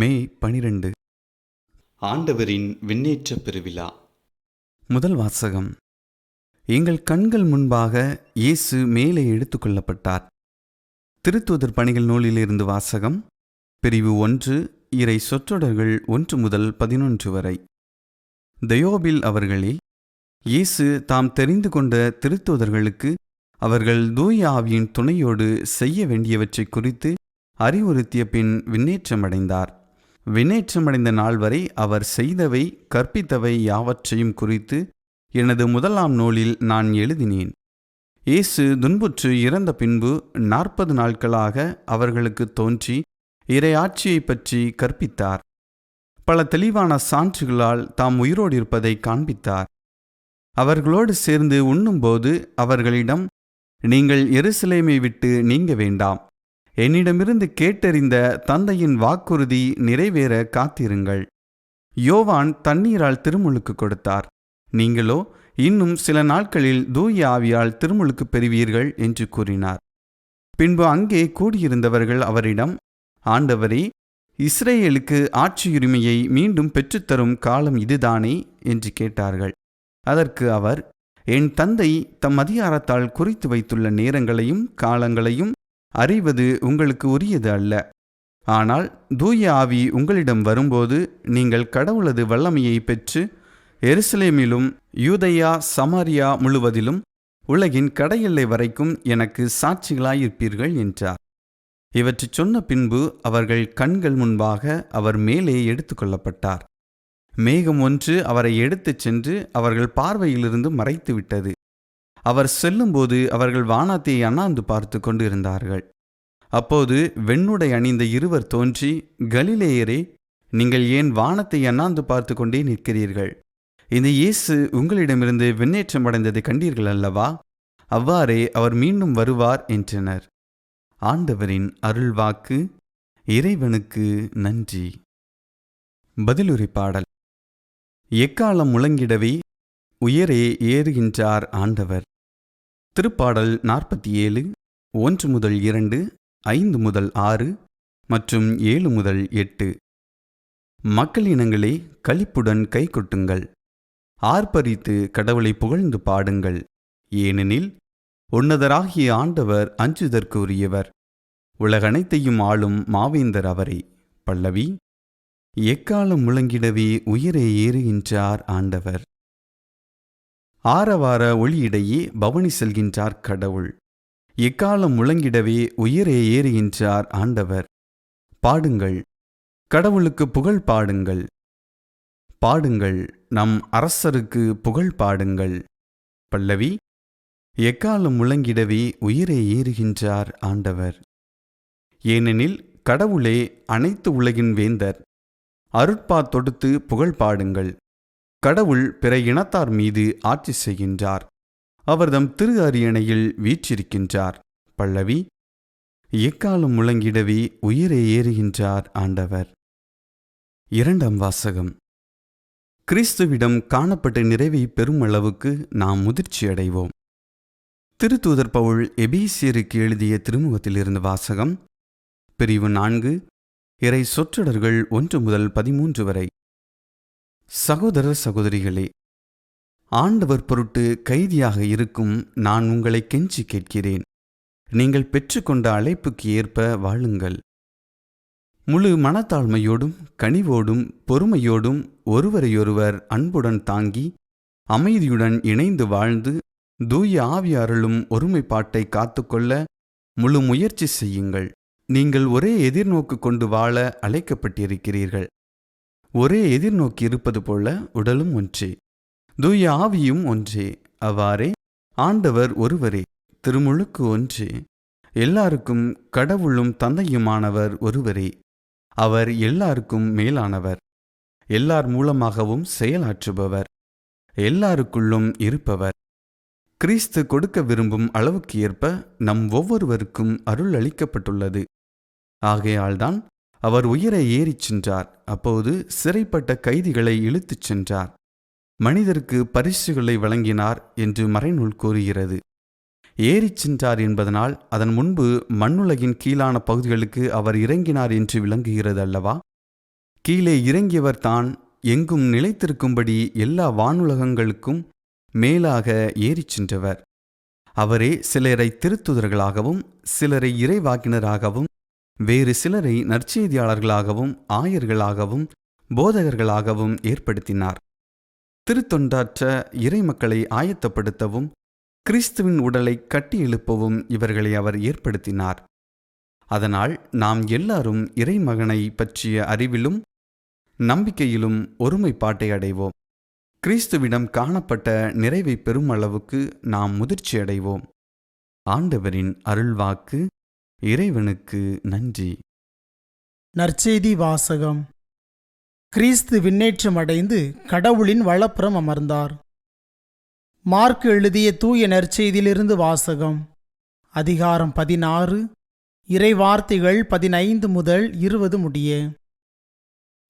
மே பனிரெண்டு. ஆண்டவரின் விண்ணேற்ற பெருவிழா. முதல் வாசகம். எங்கள் கண்கள் முன்பாக இயேசு மேலே எடுத்துக்கொள்ளப்பட்டார் திருத்தூதர் பணிகள் நூலிலிருந்து வாசகம். பிரிவு ஒன்று இறை சொற்றொடர்கள் ஒன்று முதல் பதினொன்று வரை. தயோபில் அவர்களே இயேசு தாம் தெரிந்து கொண்ட திருத்தூதர்களுக்கு அவர்கள் தூய ஆவியின் துணையோடு செய்ய வேண்டியவற்றை குறித்து அறிவுறுத்திய பின் விண்ணேற்றமடைந்தார். விண்ணேற்றமடைந்த நாள் வரை அவர் செய்தவை கற்பித்தவை யாவற்றையும் குறித்து எனது முதலாம் நூலில் நான் எழுதினேன். இயேசு துன்புற்று இறந்த பின்பு நாற்பது நாட்களாக அவர்களுக்கு தோன்றி இறையாட்சியை பற்றி கற்பித்தார். பல தெளிவான சான்றுகளால் தாம் உயிரோடு இருப்பதை காண்பித்தார். அவர்களோடு சேர்ந்து உண்ணும்போது அவர்களிடம் நீங்கள் எருசலேமை விட்டு நீங்க வேண்டாம். என்னிடமிருந்து கேட்டறிந்த தந்தையின் வாக்குறுதி நிறைவேற காத்திருங்கள். யோவான் தண்ணீரால் திருமுழுக்கு கொடுத்தார். நீங்களோ இன்னும் சில நாட்களில் தூய ஆவியால் திருமுழுக்கு பெறுவீர்கள் என்று கூறினார். பின்பு அங்கே கூடியிருந்தவர்கள் அவரிடம் ஆண்டவரே இஸ்ரேலுக்கு ஆட்சியுரிமையை மீண்டும் பெற்றுத்தரும் காலம் இதுதானே? என்று கேட்டார்கள். அதற்கு அவர் என் தந்தை தம் அதிகாரத்தால் குறித்து வைத்துள்ள நேரங்களையும் காலங்களையும் அறிவது உங்களுக்கு உரியது அல்ல. ஆனால் தூய ஆவி உங்களிடம் வரும்போது நீங்கள் கடவுளது வல்லமையை பெற்று எருசலேமிலும் யூதையா சமாரியா முழுவதிலும் உலகின் கடையெல்லை வரைக்கும் எனக்கு சாட்சிகளாயிருப்பீர்கள் என்றார். இவற்றை சொன்ன பின்பு அவர்கள் கண்கள் முன்பாக அவர் மேலே எடுத்துக்கொள்ளப்பட்டார் மேகம் ஒன்று அவரை எடுத்துச் சென்று அவர்கள் பார்வையிலிருந்து மறைத்துவிட்டது. அவர் செல்லும்போது அவர்கள் வானத்தை அண்ணாந்து பார்த்து கொண்டிருந்தார்கள். அப்போது வெண்ணுடை அணிந்த இருவர் தோன்றி கலிலேயரே நீங்கள் ஏன் வானத்தை அண்ணாந்து பார்த்து கொண்டே நிற்கிறீர்கள்? இந்த இயேசு உங்களிடமிருந்து விண்ணேற்றம் அடைந்ததை கண்டீர்கள் அல்லவா? அவ்வாறே அவர் மீண்டும் வருவார் என்றனர். ஆண்டவரின் அருள்வாக்கு இறைவனுக்கு நன்றி. பதிலுரை பாடல். எக்காலம் முழங்கிடவே உயரே ஏறுகின்றார் ஆண்டவர். திருப்பாடல் நாற்பத்தி ஏழு ஒன்று முதல் இரண்டு ஐந்து முதல் ஆறு மற்றும் ஏழு முதல் எட்டு. மக்களினங்களே களிப்புடன் கை கொட்டுங்கள். ஆர்ப்பரித்து கடவுளை புகழ்ந்து பாடுங்கள். ஏனெனில் உன்னதராகிய ஆண்டவர் அஞ்சுதற்கு உரியவர் உலகனைத்தையும் ஆளும் மாவேந்தர் அவரே. பல்லவி எக்காலம் முழங்கிடவே உயிரை ஏறுகின்றார் ஆண்டவர். ஆரவார ஒளியிடையே பவனி செல்கின்றார் கடவுள். எக்காலம் முழங்கிடவே உயிரே ஏறுகின்றார் ஆண்டவர். பாடுங்கள். கடவுளுக்கு புகழ் பாடுங்கள். பாடுங்கள். நம் அரசருக்கு புகழ் பாடுங்கள். பல்லவி எக்காலம் முழங்கிடவே உயிரை ஏறுகின்றார் ஆண்டவர். ஏனெனில் கடவுளே அனைத்து உலகின் வேந்தர். அருட்பா தொடுத்து புகழ் பாடுங்கள். கடவுள் பிற இனத்தார் மீது ஆட்சி செய்கின்றார். அவர்தம் திரு அரியணையில் வீற்றிருக்கின்றார். பல்லவி எக்காலம் முழங்கிடவே உயிரை ஏறுகின்றார் ஆண்டவர். இரண்டாம் வாசகம். கிறிஸ்துவிடம் காணப்பட்ட நிறைவை பெறும் அளவுக்கு நாம் முதிர்ச்சி அடைவோம். திருத்தூதர் பவுல் எபீசியருக்கு எழுதிய திருமுகத்திலிருந்து வாசகம் பிரிவு நான்கு இறை சொற்றொடர்கள் ஒன்று முதல் பதிமூன்று வரை. சகோதர சகோதரிகளே ஆண்டவர் பொருட்டு கைதியாக இருக்கும் நான் உங்களை கெஞ்சி கேட்கிறேன். நீங்கள் பெற்றுக்கொண்ட அழைப்புக்கு ஏற்ப வாழுங்கள். முழு மனத்தாழ்மையோடும் கனிவோடும் பொறுமையோடும் ஒருவரையொருவர் அன்புடன் தாங்கி அமைதியுடன் இணைந்து வாழ்ந்து தூய ஆவியாரலும் ஒருமைப்பாட்டை காத்துக்கொள்ள முழு முயற்சி செய்யுங்கள். நீங்கள் ஒரே எதிர்நோக்கு கொண்டு வாழ அழைக்கப்பட்டிருக்கிறீர்கள். ஒரே எதிர்நோக்கி இருப்பது போல உடலும் ஒன்றே. தூய ஆவியும் ஒன்றே. அவ்வாறே ஆண்டவர் ஒருவரே திருமுழுக்கு ஒன்றே. எல்லாருக்கும் கடவுளும் தந்தையுமானவர் ஒருவரே. அவர் எல்லாருக்கும் மேலானவர். எல்லார் மூலமாகவும் செயலாற்றுபவர். எல்லாருக்குள்ளும் இருப்பவர். கிறிஸ்து கொடுக்க விரும்பும் அளவுக்கு ஏற்ப நம் ஒவ்வொருவருக்கும் அருள் அளிக்கப்பட்டுள்ளது ஆகையால்தான் அவர் உயிரை ஏறிச் சென்றார். அப்போது சிறைப்பட்ட கைதிகளை இழுத்துச் சென்றார். மனிதருக்கு பரிசுகளை வழங்கினார் என்று மறைநூல் கூறுகிறது. ஏறிச் சென்றார் என்பதனால் அதன் முன்பு மண்ணுலகின் கீழான பகுதிகளுக்கு அவர் இறங்கினார் என்று விளங்குகிறது அல்லவா? கீழே இறங்கியவர் தான் எங்கும் நிலைத்திருக்கும்படி எல்லா வானுலகங்களுக்கும் மேலாக ஏறிச் சென்றவர். அவரே சிலரை திருத்துதர்களாகவும் சிலரை இறைவாக்கினராகவும் வேறு சிலரை நற்செய்தியாளர்களாகவும் ஆயர்களாகவும் போதகர்களாகவும் ஏற்படுத்தினார். திருத்தொண்டாற்ற இறைமக்களை ஆயத்தப்படுத்தவும் கிறிஸ்துவின் உடலை கட்டி எழுப்பவும் இவர்களை அவர் ஏற்படுத்தினார். அதனால் நாம் எல்லாரும் இறைமகனை பற்றிய அறிவிலும் நம்பிக்கையிலும் ஒருமைப்பாட்டை அடைவோம். கிறிஸ்துவிடம் காணப்பட்ட நிறைவை பெறும் அளவுக்கு நாம் முதிர்ச்சி அடைவோம் ஆண்டவரின் அருள்வாக்கு இறைவனுக்கு நன்றி. நற்செய்தி வாசகம். கிறிஸ்து விண்ணேற்றம் அடைந்து கடவுளின் வளப்புறம் அமர்ந்தார். மார்க் எழுதிய தூய நற்செய்தியிலிருந்து வாசகம். அதிகாரம் பதினாறு இறைவார்த்தைகள் பதினைந்து முதல் இருபது முடிய.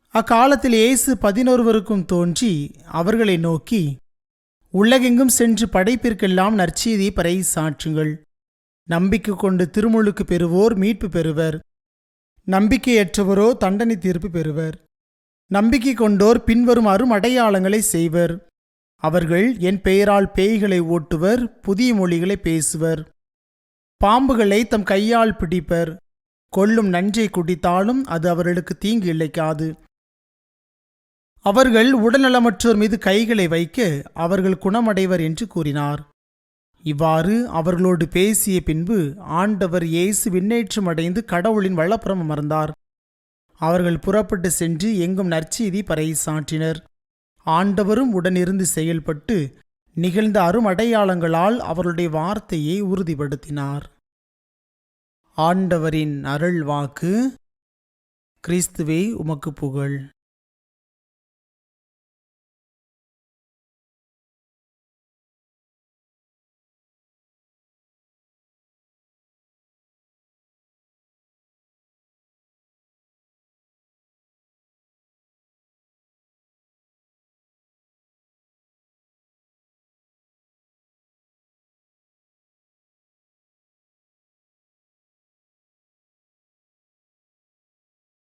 அக்காலத்தில் இயேசு பதினொருவருக்கும் தோன்றி அவர்களை நோக்கி உலகெங்கும் சென்று படைப்பிற்கெல்லாம் நற்செய்தியை பறைசாற்றுங்கள் நம்பிக்கை கொண்டு திருமுழுக்கு பெறுவோர் மீட்பு பெறுவர். நம்பிக்கையற்றவரோ தண்டனை தீர்ப்பு பெறுவர். நம்பிக்கை கொண்டோர் பின்வரும் அரும் அடையாளங்களை செய்வர். அவர்கள் என் பெயரால் பேய்களை ஓட்டுவர் புதிய மொழிகளை பேசுவர். பாம்புகளை தம் கையால் பிடிப்பர். கொல்லும் நஞ்சை குடித்தாலும் அது அவர்களுக்கு தீங்கு இழைக்காது. அவர்கள் உடல்நலமற்றோர் மீது கைகளை வைக்க அவர்கள் குணமடைவர் என்று கூறினார். இவ்வாறு அவர்களோடு பேசிய பின்பு ஆண்டவர் இயேசு விண்ணேற்றம் அடைந்து கடவுளின் வல்லப்புறம் அமர்ந்தார். அவர்கள் புறப்பட்டு சென்று எங்கும் நற்செய்தி பறைசாற்றினர். ஆண்டவரும் உடனிருந்து செயல்பட்டு நிகழ்ந்த அருமடையாளங்களால் அவருடைய வார்த்தையை உறுதிப்படுத்தினார். ஆண்டவரின் அருள் வாக்கு கிறிஸ்துவே உமக்கு புகழ்.